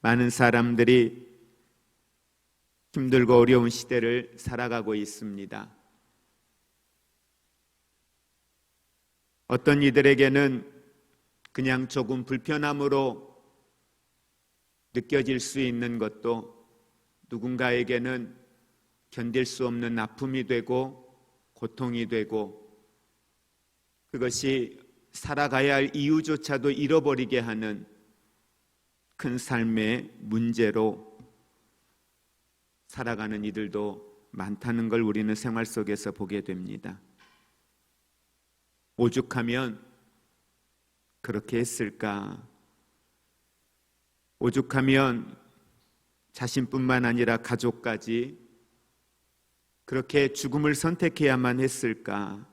많은 사람들이 힘들고 어려운 시대를 살아가고 있습니다. 어떤 이들에게는 그냥 조금 불편함으로 느껴질 수 있는 것도 누군가에게는 견딜 수 없는 아픔이 되고 고통이 되고 그것이 살아가야 할 이유조차도 잃어버리게 하는 큰 삶의 문제로 살아가는 이들도 많다는 걸 우리는 생활 속에서 보게 됩니다. 오죽하면 그렇게 했을까? 오죽하면 자신뿐만 아니라 가족까지 그렇게 죽음을 선택해야만 했을까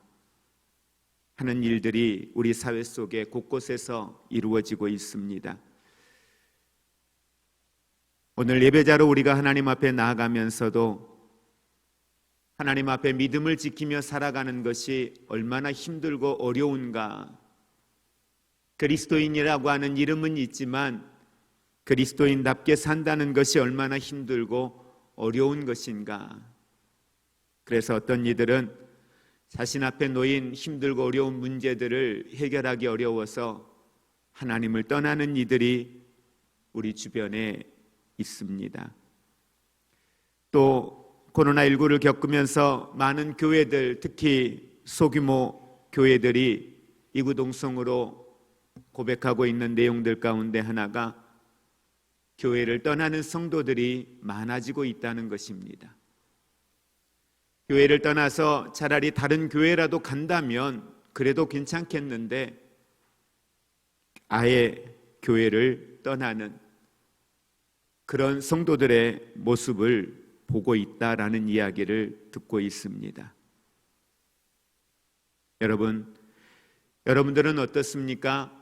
하는 일들이 우리 사회 속에 곳곳에서 이루어지고 있습니다. 오늘 예배자로 우리가 하나님 앞에 나아가면서도 하나님 앞에 믿음을 지키며 살아가는 것이 얼마나 힘들고 어려운가. 그리스도인이라고 하는 이름은 있지만 그리스도인답게 산다는 것이 얼마나 힘들고 어려운 것인가. 그래서 어떤 이들은 자신 앞에 놓인 힘들고 어려운 문제들을 해결하기 어려워서 하나님을 떠나는 이들이 우리 주변에 있습니다. 또 코로나19를 겪으면서 많은 교회들, 특히 소규모 교회들이 이구동성으로 고백하고 있는 내용들 가운데 하나가 교회를 떠나는 성도들이 많아지고 있다는 것입니다. 교회를 떠나서 차라리 다른 교회라도 간다면 그래도 괜찮겠는데 아예 교회를 떠나는 그런 성도들의 모습을 보고 있다라는 이야기를 듣고 있습니다. 여러분, 여러분들은 어떻습니까?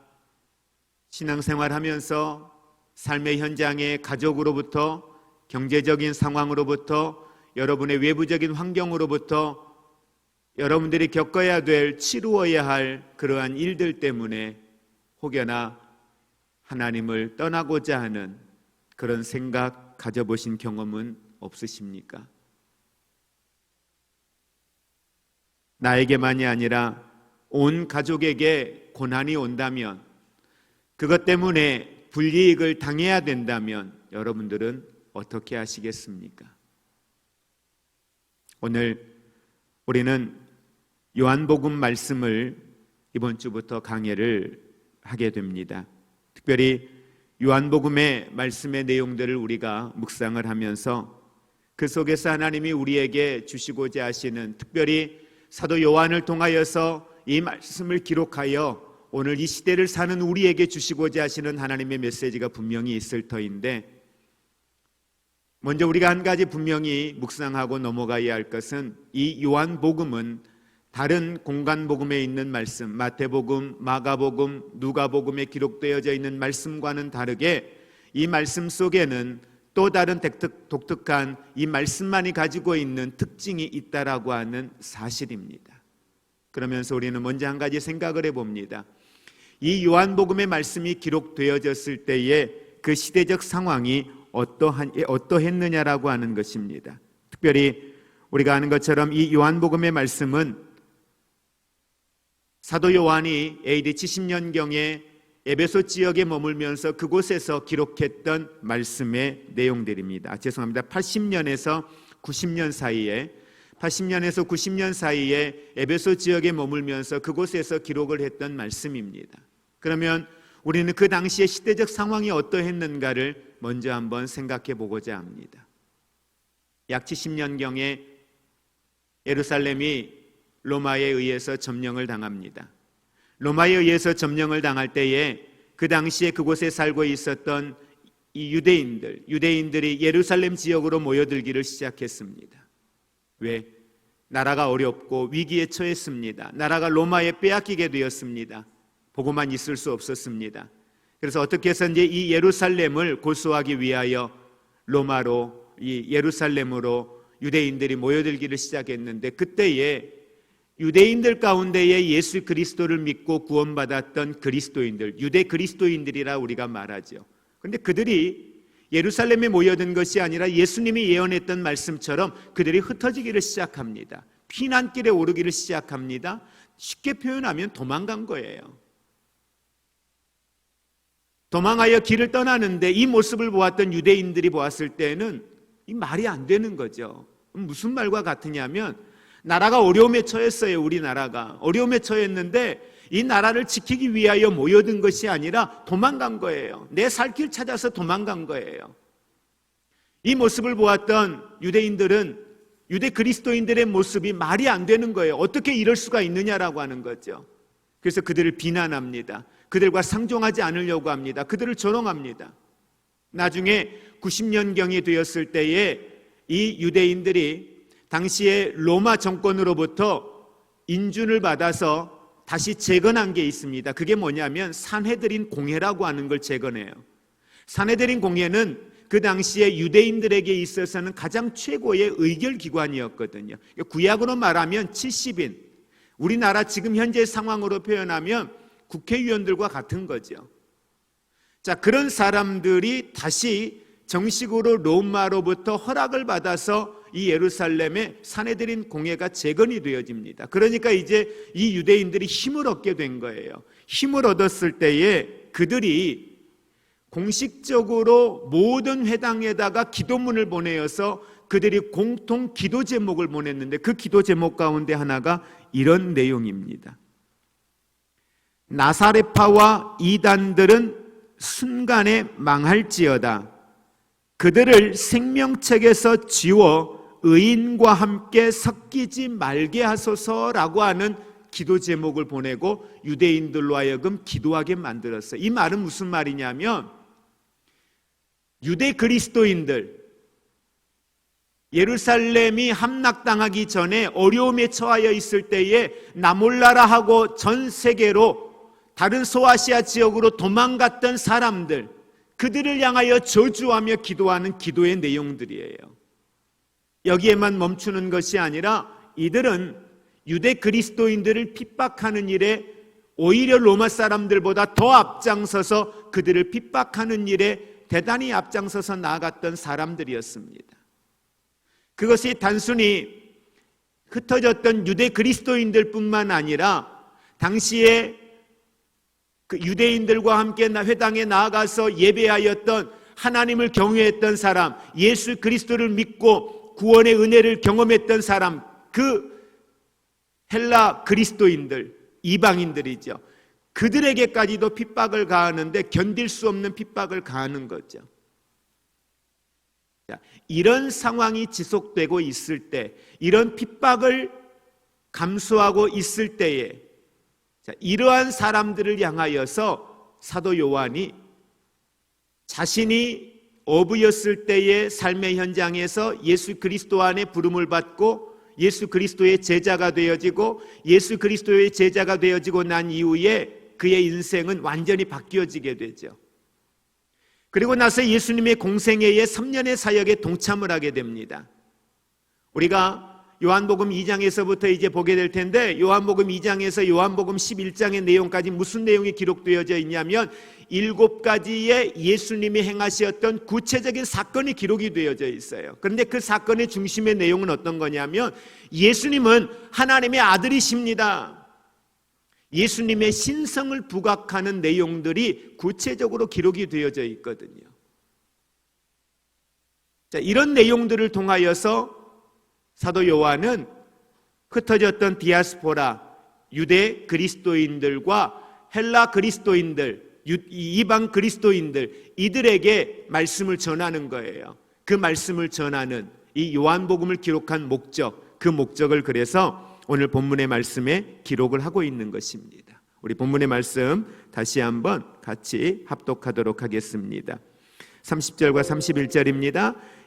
신앙생활 하면서 삶의 현장에 가족으로부터 경제적인 상황으로부터 여러분의 외부적인 환경으로부터 여러분들이 겪어야 될 치루어야 할 그러한 일들 때문에 혹여나 하나님을 떠나고자 하는 그런 생각 가져보신 경험은 없으십니까? 나에게만이 아니라 온 가족에게 고난이 온다면 그것 때문에 불이익을 당해야 된다면 여러분들은 어떻게 하시겠습니까? 오늘 우리는 요한복음 말씀을 이번 주부터 강해를 하게 됩니다. 특별히 요한복음의 말씀의 내용들을 우리가 묵상을 하면서 그 속에서 하나님이 우리에게 주시고자 하시는 특별히 사도 요한을 통하여서 이 말씀을 기록하여 오늘 이 시대를 사는 우리에게 주시고자 하시는 하나님의 메시지가 분명히 있을 터인데 먼저 우리가 한 가지 분명히 묵상하고 넘어가야 할 것은 이 요한복음은 다른 공간 복음에 있는 말씀, 마태복음, 마가복음, 누가복음에 기록되어져 있는 말씀과는 다르게 이 말씀 속에는 또 다른 독특 한 이 말씀만이 가지고 있는 특징이 있다라고 하는 사실입니다. 그러면서 우리는 먼저 한 가지 생각을 해봅니다. 이 요한복음의 말씀이 기록되어졌을 때의 그 시대적 상황이 어떠한, 어떠했느냐라고 하는 것입니다. 특별히 우리가 아는 것처럼 이 요한복음의 말씀은 사도 요한이 AD 70년경에 에베소 지역에 머물면서 그곳에서 기록했던 말씀의 내용들입니다. 아, 죄송합니다. 80년에서 90년 사이에 80년에서 90년 사이에 에베소 지역에 머물면서 그곳에서 기록을 했던 말씀입니다. 그러면 우리는 그 당시의 시대적 상황이 어떠했는가를 먼저 한번 생각해 보고자 합니다. 약 70년경에 예루살렘이 로마에 의해서 점령을 당합니다. 로마에 의해서 점령을 당할 때에 그 당시에 그곳에 살고 있었던 이 유대인들, 유대인들이 예루살렘 지역으로 모여들기를 시작했습니다. 왜? 나라가 어렵고 위기에 처했습니다. 나라가 로마에 빼앗기게 되었습니다. 보고만 있을 수 없었습니다. 그래서 어떻게 해서인지 이 예루살렘을 고수하기 위하여 로마로 이 예루살렘으로 유대인들이 모여들기를 시작했는데 그때에 유대인들 가운데에 예수 그리스도를 믿고 구원받았던 그리스도인들, 유대 그리스도인들이라 우리가 말하죠. 그런데 그들이 예루살렘에 모여든 것이 아니라 예수님이 예언했던 말씀처럼 그들이 흩어지기를 시작합니다. 피난길에 오르기를 시작합니다. 쉽게 표현하면 도망간 거예요. 도망하여 길을 떠나는데 이 모습을 보았던 유대인들이 보았을 때는 이 말이 안 되는 거죠. 무슨 말과 같으냐면 나라가 어려움에 처했어요. 우리나라가 어려움에 처했는데 이 나라를 지키기 위하여 모여든 것이 아니라 도망간 거예요. 내 살 길 찾아서 도망간 거예요. 이 모습을 보았던 유대인들은 유대 그리스도인들의 모습이 말이 안 되는 거예요. 어떻게 이럴 수가 있느냐라고 하는 거죠. 그래서 그들을 비난합니다. 그들과 상종하지 않으려고 합니다. 그들을 조롱합니다. 나중에 90년경이 되었을 때에 이 유대인들이 당시에 로마 정권으로부터 인준을 받아서 다시 재건한 게 있습니다. 그게 뭐냐면 산헤드린 공회라고 하는 걸 재건해요. 산헤드린 공회는 그 당시에 유대인들에게 있어서는 가장 최고의 의결 기관이었거든요. 구약으로 말하면 70인, 우리나라 지금 현재 상황으로 표현하면 국회의원들과 같은 거죠. 자, 그런 사람들이 다시 정식으로 로마로부터 허락을 받아서 이 예루살렘에 사내들인 공회가 재건이 되어집니다. 그러니까 이제 이 유대인들이 힘을 얻게 된 거예요. 힘을 얻었을 때에 그들이 공식적으로 모든 회당에다가 기도문을 보내어서 그들이 공통 기도 제목을 보냈는데 그 기도 제목 가운데 하나가 이런 내용입니다. 나사레파와 이단들은 순간에 망할지어다. 그들을 생명책에서 지워 의인과 함께 섞이지 말게 하소서라고 하는 기도 제목을 보내고 유대인들로 하여금 기도하게 만들었어요. 이 말은 무슨 말이냐면 유대 그리스도인들 예루살렘이 함락당하기 전에 어려움에 처하여 있을 때에 나몰라라 하고 전 세계로 다른 소아시아 지역으로 도망갔던 사람들 그들을 향하여 저주하며 기도하는 기도의 내용들이에요. 여기에만 멈추는 것이 아니라 이들은 유대 그리스도인들을 핍박하는 일에 오히려 로마 사람들보다 더 앞장서서 그들을 핍박하는 일에 대단히 앞장서서 나아갔던 사람들이었습니다. 그것이 단순히 흩어졌던 유대 그리스도인들 뿐만 아니라 당시에 그 유대인들과 함께 회당에 나아가서 예배하였던 하나님을 경외했던 사람, 예수 그리스도를 믿고 구원의 은혜를 경험했던 사람, 그 헬라 그리스도인들, 이방인들이죠. 그들에게까지도 핍박을 가하는데 견딜 수 없는 핍박을 가하는 거죠. 자, 이런 상황이 지속되고 있을 때, 이런 핍박을 감수하고 있을 때에 자, 이러한 사람들을 향하여서 사도 요한이 자신이 어부였을 때의 삶의 현장에서 예수 그리스도 안에 부름을 받고 예수 그리스도의 제자가 되어지고 예수 그리스도의 제자가 되어지고 난 이후에 그의 인생은 완전히 바뀌어지게 되죠. 그리고 나서 예수님의 공생애의 3년의 사역에 동참을 하게 됩니다. 우리가 요한복음 2장에서부터 이제 보게 될 텐데 요한복음 2장에서 요한복음 11장의 내용까지 무슨 내용이 기록되어져 있냐면 일곱 가지의 예수님이 행하셨던 구체적인 사건이 기록이 되어져 있어요. 그런데 그 사건의 중심의 내용은 어떤 거냐면 예수님은 하나님의 아들이십니다. 예수님의 신성을 부각하는 내용들이 구체적으로 기록이 되어져 있거든요. 자, 이런 내용들을 통하여서 사도 요한은 흩어졌던 디아스포라 유대 그리스도인들과 헬라 그리스도인들 이방 그리스도인들 이들에게 말씀을 전하는 거예요. 그 말씀을 전하는 이 요한복음을 기록한 목적 그 목적을 그래서 오늘 본문의 말씀에 기록을 하고 있는 것입니다. 우리 본문의 말씀 다시 한번 같이 합독하도록 하겠습니다. 30절과 31절입니다.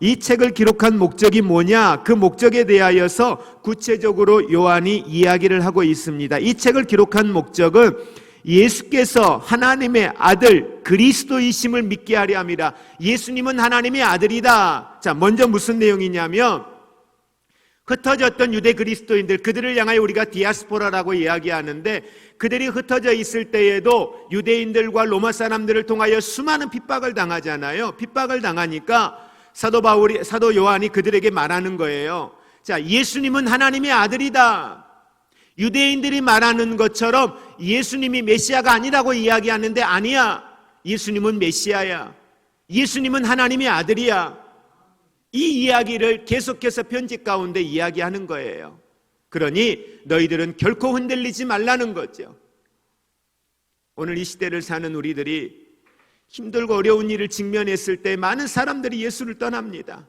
이 책을 기록한 목적이 뭐냐? 그 목적에 대하여서 구체적으로 요한이 이야기를 하고 있습니다. 이 책을 기록한 목적은 예수께서 하나님의 아들 그리스도이심을 믿게 하려 함이라. 예수님은 하나님의 아들이다. 자, 먼저 무슨 내용이냐면 흩어졌던 유대 그리스도인들 그들을 향하여 우리가 디아스포라라고 이야기하는데 그들이 흩어져 있을 때에도 유대인들과 로마 사람들을 통하여 수많은 핍박을 당하잖아요. 핍박을 당하니까 사도 바울이 사도 요한이 그들에게 말하는 거예요. 자, 예수님은 하나님의 아들이다. 유대인들이 말하는 것처럼 예수님이 메시아가 아니라고 이야기하는데 아니야. 예수님은 메시아야. 예수님은 하나님의 아들이야. 이 이야기를 계속해서 편지 가운데 이야기하는 거예요. 그러니 너희들은 결코 흔들리지 말라는 거죠. 오늘 이 시대를 사는 우리들이 힘들고 어려운 일을 직면했을 때 많은 사람들이 예수를 떠납니다.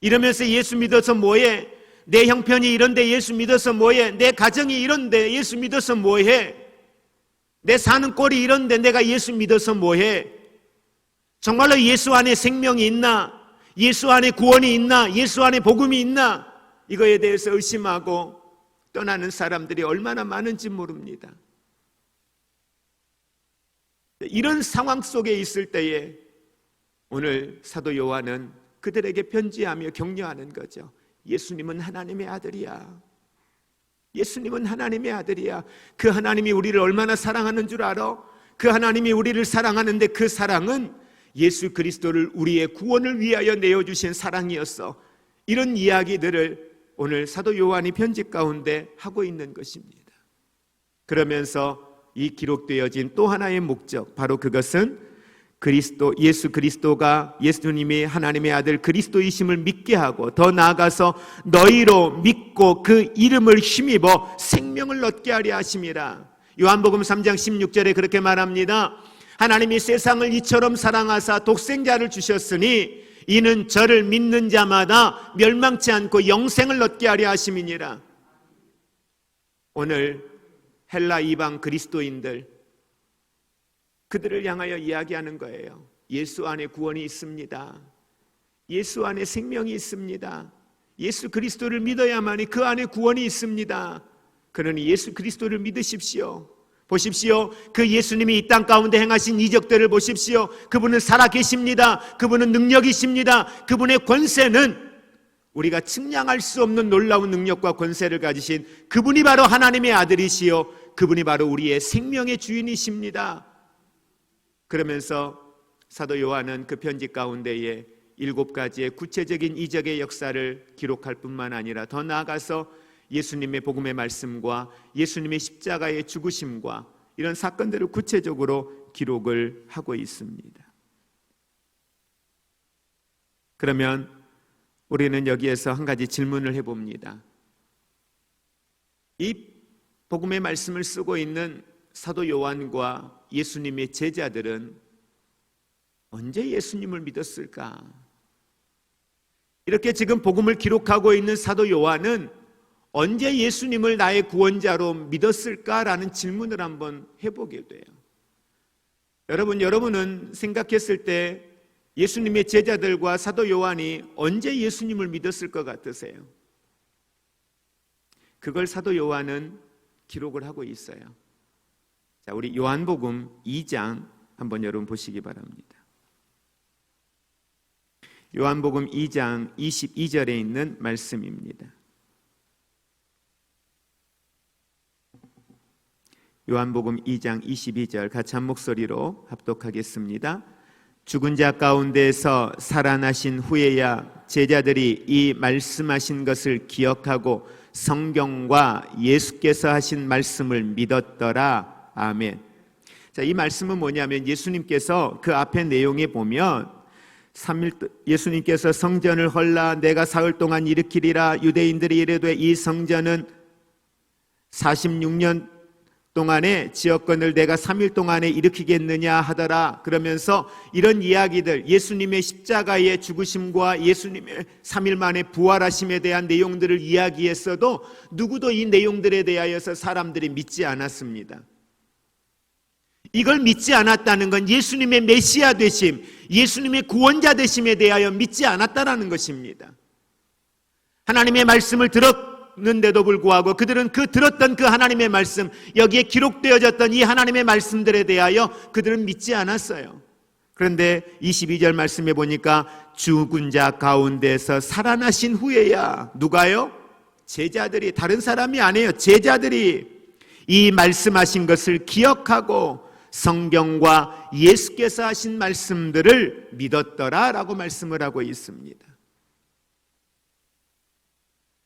이러면서 예수 믿어서 뭐해? 내 형편이 이런데 예수 믿어서 뭐해? 내 가정이 이런데 예수 믿어서 뭐해? 내 사는 꼴이 이런데 내가 예수 믿어서 뭐해? 정말로 예수 안에 생명이 있나? 예수 안에 구원이 있나? 예수 안에 복음이 있나? 이거에 대해서 의심하고 떠나는 사람들이 얼마나 많은지 모릅니다. 이런 상황 속에 있을 때에 오늘 사도 요한은 그들에게 편지하며 격려하는 거죠. 예수님은 하나님의 아들이야. 예수님은 하나님의 아들이야. 그 하나님이 우리를 얼마나 사랑하는 줄 알아? 그 하나님이 우리를 사랑하는데 그 사랑은 예수 그리스도를 우리의 구원을 위하여 내어주신 사랑이었어. 이런 이야기들을 오늘 사도 요한이 편지 가운데 하고 있는 것입니다. 그러면서 이 기록되어진 또 하나의 목적, 바로 그것은 그리스도, 예수 그리스도가 예수님이 하나님의 아들 그리스도이심을 믿게 하고 더 나아가서 너희로 믿고 그 이름을 힘입어 생명을 얻게 하려 하심이라. 요한복음 3장 16절에 그렇게 말합니다. 하나님이 세상을 이처럼 사랑하사 독생자를 주셨으니 이는 저를 믿는 자마다 멸망치 않고 영생을 얻게 하려 하심이니라. 오늘 헬라 이방 그리스도인들 그들을 향하여 이야기하는 거예요. 예수 안에 구원이 있습니다. 예수 안에 생명이 있습니다. 예수 그리스도를 믿어야만이 그 안에 구원이 있습니다. 그러니 예수 그리스도를 믿으십시오. 보십시오. 그 예수님이 이 땅 가운데 행하신 이적들을 보십시오. 그분은 살아 계십니다. 그분은 능력이십니다. 그분의 권세는 우리가 측량할 수 없는 놀라운 능력과 권세를 가지신 그분이 바로 하나님의 아들이시요. 그분이 바로 우리의 생명의 주인이십니다. 그러면서 사도 요한은 그 편지 가운데에 일곱 가지의 구체적인 이적의 역사를 기록할 뿐만 아니라 더 나아가서 예수님의 복음의 말씀과 예수님의 십자가의 죽으심과 이런 사건들을 구체적으로 기록을 하고 있습니다. 그러면 우리는 여기에서 한 가지 질문을 해봅니다. 이 복음의 말씀을 쓰고 있는 사도 요한과 예수님의 제자들은 언제 예수님을 믿었을까? 이렇게 지금 복음을 기록하고 있는 사도 요한은 언제 예수님을 나의 구원자로 믿었을까라는 질문을 한번 해보게 돼요. 여러분, 여러분은 생각했을 때 예수님의 제자들과 사도 요한이 언제 예수님을 믿었을 것 같으세요? 그걸 사도 요한은 기록을 하고 있어요. 자, 우리 요한복음 2장 한번 여러분 보시기 바랍니다. 요한복음 2장 22절에 있는 말씀입니다. 요한복음 2장 22절 같이 한 목소리로 합독하겠습니다. 죽은 자 가운데서 살아나신 후에야 제자들이 이 말씀하신 것을 기억하고 성경과 예수께서 하신 말씀을 믿었더라. 아멘. 자, 이 말씀은 뭐냐면 예수님께서 그 앞에 내용에 보면 3일 예수님께서 성전을 헐라 내가 사흘 동안 일으키리라 유대인들이 이르되 이 성전은 46년 동안에 지역권을 내가 3일 동안에 일으키겠느냐 하더라. 그러면서 이런 이야기들, 예수님의 십자가의 죽으심과 예수님의 3일 만에 부활하심에 대한 내용들을 이야기했어도 누구도 이 내용들에 대하여서 사람들이 믿지 않았습니다. 이걸 믿지 않았다는 건 예수님의 메시아 되심, 예수님의 구원자 되심에 대하여 믿지 않았다라는 것입니다. 하나님의 말씀을 들었 는데도 불구하고 그들은 그 들었던 그 하나님의 말씀, 여기에 기록되어졌던 이 하나님의 말씀들에 대하여 그들은 믿지 않았어요. 그런데 22절 말씀에 보니까 죽은 자 가운데서 살아나신 후에야 누가요? 제자들이 다른 사람이 아니에요. 제자들이 이 말씀하신 것을 기억하고 성경과 예수께서 하신 말씀들을 믿었더라라고 말씀을 하고 있습니다.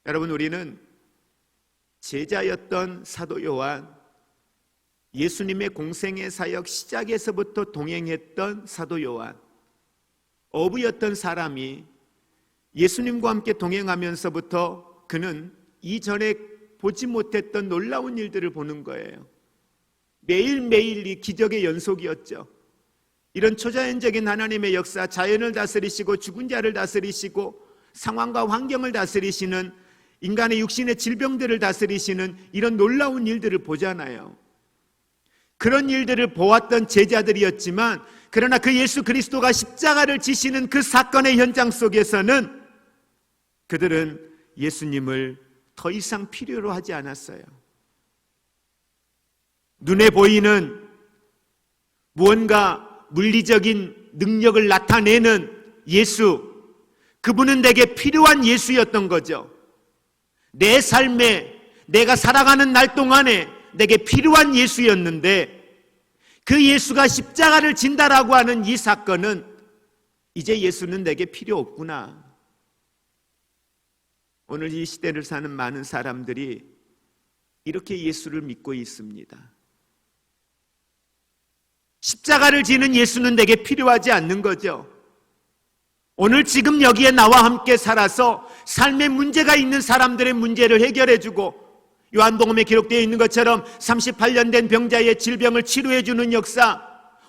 여러분 우리는 제자였던 사도 요한 예수님의 공생의 사역 시작에서부터 동행했던 사도 요한 어부였던 사람이 예수님과 함께 동행하면서부터 그는 이전에 보지 못했던 놀라운 일들을 보는 거예요. 매일매일 이 기적의 연속이었죠. 이런 초자연적인 하나님의 역사, 자연을 다스리시고 죽은 자를 다스리시고 상황과 환경을 다스리시는 인간의 육신의 질병들을 다스리시는 이런 놀라운 일들을 보잖아요. 그런 일들을 보았던 제자들이었지만 그러나 그 예수 그리스도가 십자가를 지시는 그 사건의 현장 속에서는 그들은 예수님을 더 이상 필요로 하지 않았어요. 눈에 보이는 무언가 물리적인 능력을 나타내는 예수, 그분은 내게 필요한 예수였던 거죠. 내 삶에 내가 살아가는 날 동안에 내게 필요한 예수였는데 그 예수가 십자가를 진다라고 하는 이 사건은 이제 예수는 내게 필요 없구나. 오늘 이 시대를 사는 많은 사람들이 이렇게 예수를 믿고 있습니다. 십자가를 지는 예수는 내게 필요하지 않는 거죠. 오늘 지금 여기에 나와 함께 살아서 삶의 문제가 있는 사람들의 문제를 해결해 주고 요한복음에 기록되어 있는 것처럼 38년 된 병자의 질병을 치료해 주는 역사,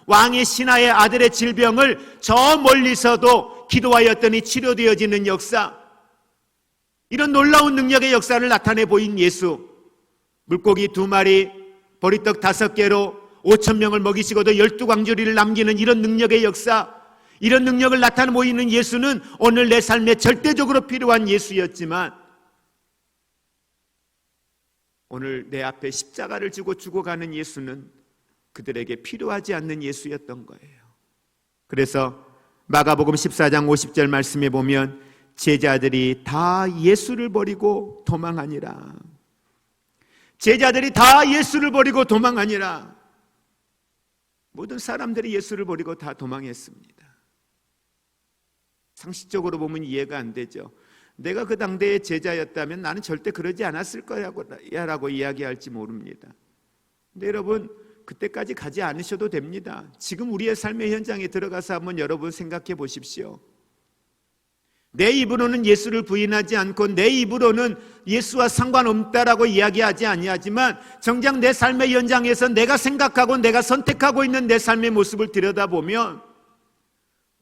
왕의 신하의 아들의 질병을 저 멀리서도 기도하였더니 치료되어지는 역사, 이런 놀라운 능력의 역사를 나타내 보인 예수, 물고기 두 마리, 보리떡 다섯 개로 5천 명을 먹이시고도 열두 광주리를 남기는 이런 능력의 역사, 이런 능력을 나타내 보이는 예수는 오늘 내 삶에 절대적으로 필요한 예수였지만 오늘 내 앞에 십자가를 지고 죽어가는 예수는 그들에게 필요하지 않는 예수였던 거예요. 그래서 마가복음 14장 50절 말씀에 보면 제자들이 다 예수를 버리고 도망하니라. 제자들이 다 예수를 버리고 도망하니라. 모든 사람들이 예수를 버리고 다 도망했습니다. 상식적으로 보면 이해가 안 되죠. 내가 그 당대의 제자였다면 나는 절대 그러지 않았을 거야라고 이야기할지 모릅니다. 근데 여러분 그때까지 가지 않으셔도 됩니다. 지금 우리의 삶의 현장에 들어가서 한번 여러분 생각해 보십시오. 내 입으로는 예수를 부인하지 않고 내 입으로는 예수와 상관없다라고 이야기하지 아니하지만 정작 내 삶의 현장에서 내가 생각하고 내가 선택하고 있는 내 삶의 모습을 들여다보면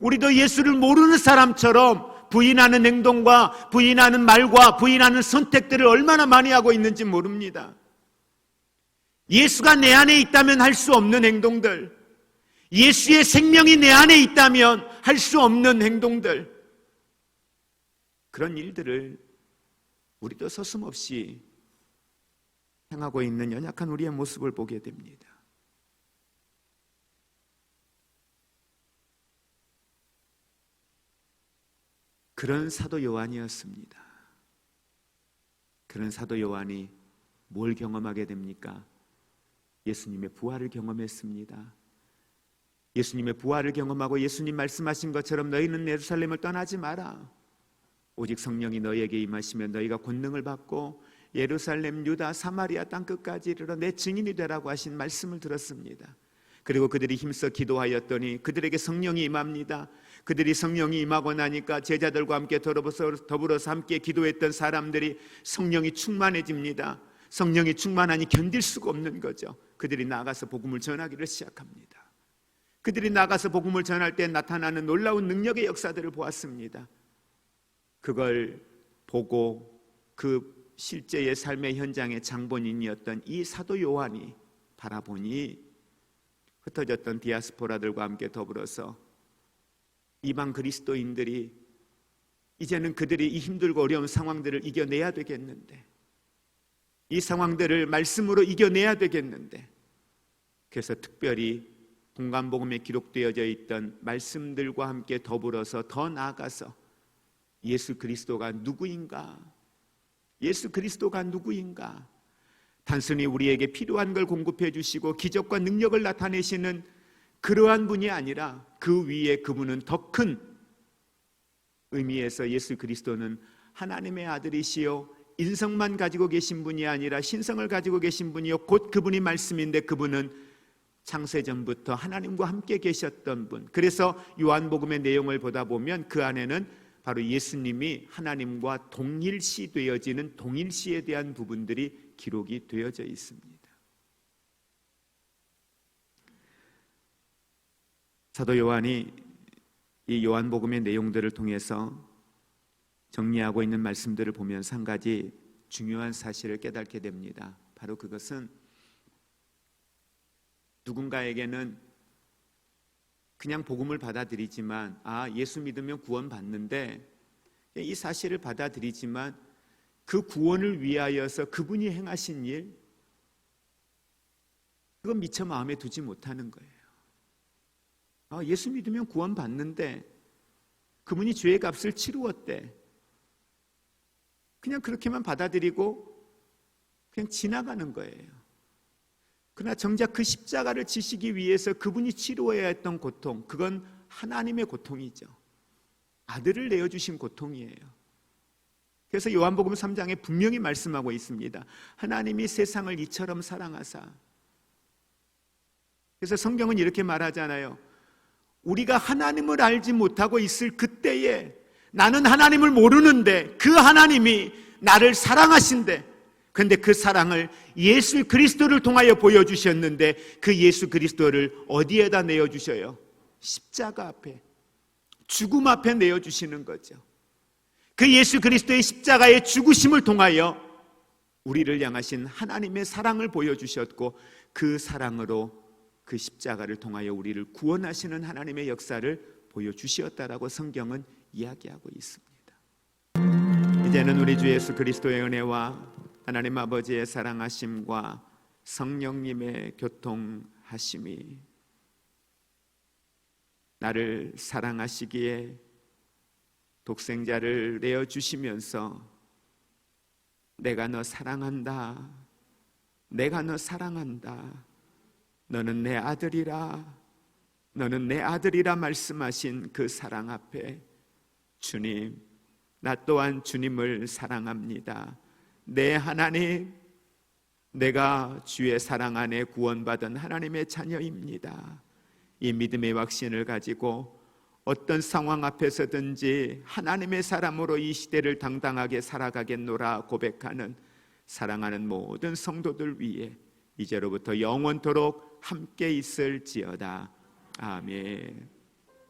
우리도 예수를 모르는 사람처럼 부인하는 행동과 부인하는 말과 부인하는 선택들을 얼마나 많이 하고 있는지 모릅니다. 예수가 내 안에 있다면 할 수 없는 행동들, 예수의 생명이 내 안에 있다면 할 수 없는 행동들, 그런 일들을 우리도 서슴없이 행하고 있는 연약한 우리의 모습을 보게 됩니다. 그런 사도 요한이었습니다. 그런 사도 요한이 뭘 경험하게 됩니까? 예수님의 부활을 경험했습니다. 예수님의 부활을 경험하고 예수님 말씀하신 것처럼 너희는 예루살렘을 떠나지 마라. 오직 성령이 너희에게 임하시면 너희가 권능을 받고 예루살렘, 유다, 사마리아 땅 끝까지 이르러 내 증인이 되라고 하신 말씀을 들었습니다. 그리고 그들이 힘써 기도하였더니 그들에게 성령이 임합니다. 그들이 성령이 임하고 나니까 제자들과 함께 더불어서, 함께 기도했던 사람들이 성령이 충만해집니다. 성령이 충만하니 견딜 수가 없는 거죠. 그들이 나가서 복음을 전하기를 시작합니다. 그들이 나가서 복음을 전할 때 나타나는 놀라운 능력의 역사들을 보았습니다. 그걸 보고 그 실제의 삶의 현장의 장본인이었던 이 사도 요한이 바라보니 흩어졌던 디아스포라들과 함께 더불어서 이방 그리스도인들이 이제는 그들이 이 힘들고 어려운 상황들을 이겨내야 되겠는데 이 상황들을 말씀으로 이겨내야 되겠는데 그래서 특별히 공간복음에 기록되어져 있던 말씀들과 함께 더불어서 더 나아가서 예수 그리스도가 누구인가? 예수 그리스도가 누구인가? 단순히 우리에게 필요한 걸 공급해 주시고 기적과 능력을 나타내시는 그러한 분이 아니라 그 위에 그분은 더 큰 의미에서 예수 그리스도는 하나님의 아들이시요 인성만 가지고 계신 분이 아니라 신성을 가지고 계신 분이요 곧 그분이 말씀인데 그분은 창세 전부터 하나님과 함께 계셨던 분. 그래서 요한복음의 내용을 보다 보면 그 안에는 바로 예수님이 하나님과 동일시 되어지는 동일시에 대한 부분들이 기록이 되어져 있습니다. 사도 요한이 이 요한복음의 내용들을 통해서 정리하고 있는 말씀들을 보면서 한 가지 중요한 사실을 깨닫게 됩니다. 바로 그것은 누군가에게는 그냥 복음을 받아들이지만 아 예수 믿으면 구원 받는데 이 사실을 받아들이지만 그 구원을 위하여서 그분이 행하신 일 그건 미처 마음에 두지 못하는 거예요. 아, 예수 믿으면 구원 받는데 그분이 죄의 값을 치루었대. 그냥 그렇게만 받아들이고 그냥 지나가는 거예요. 그러나 정작 그 십자가를 지시기 위해서 그분이 치루어야 했던 고통, 그건 하나님의 고통이죠. 아들을 내어주신 고통이에요. 그래서 요한복음 3장에 분명히 말씀하고 있습니다. 하나님이 세상을 이처럼 사랑하사. 그래서 성경은 이렇게 말하잖아요. 우리가 하나님을 알지 못하고 있을 그때에 나는 하나님을 모르는데 그 하나님이 나를 사랑하신대. 근데 그 사랑을 예수 그리스도를 통하여 보여주셨는데 그 예수 그리스도를 어디에다 내어주셔요? 십자가 앞에. 죽음 앞에 내어주시는 거죠. 그 예수 그리스도의 십자가의 죽으심을 통하여 우리를 향하신 하나님의 사랑을 보여주셨고 그 사랑으로 그 십자가를 통하여 우리를 구원하시는 하나님의 역사를 보여주시었다라고 성경은 이야기하고 있습니다. 이제는 우리 주 예수 그리스도의 은혜와 하나님 아버지의 사랑하심과 성령님의 교통하심이 나를 사랑하시기에 독생자를 내어 주시면서 내가 너 사랑한다. 내가 너 사랑한다. 너는 내 아들이라. 너는 내 아들이라 말씀하신 그 사랑 앞에 주님, 나 또한 주님을 사랑합니다. 내 하나님, 내가 주의 사랑 안에 구원받은 하나님의 자녀입니다. 이 믿음의 확신을 가지고 어떤 상황 앞에서든지 하나님의 사람으로 이 시대를 당당하게 살아가겠노라 고백하는 사랑하는 모든 성도들 위해 이제로부터 영원토록 함께 있을지어다. 아멘.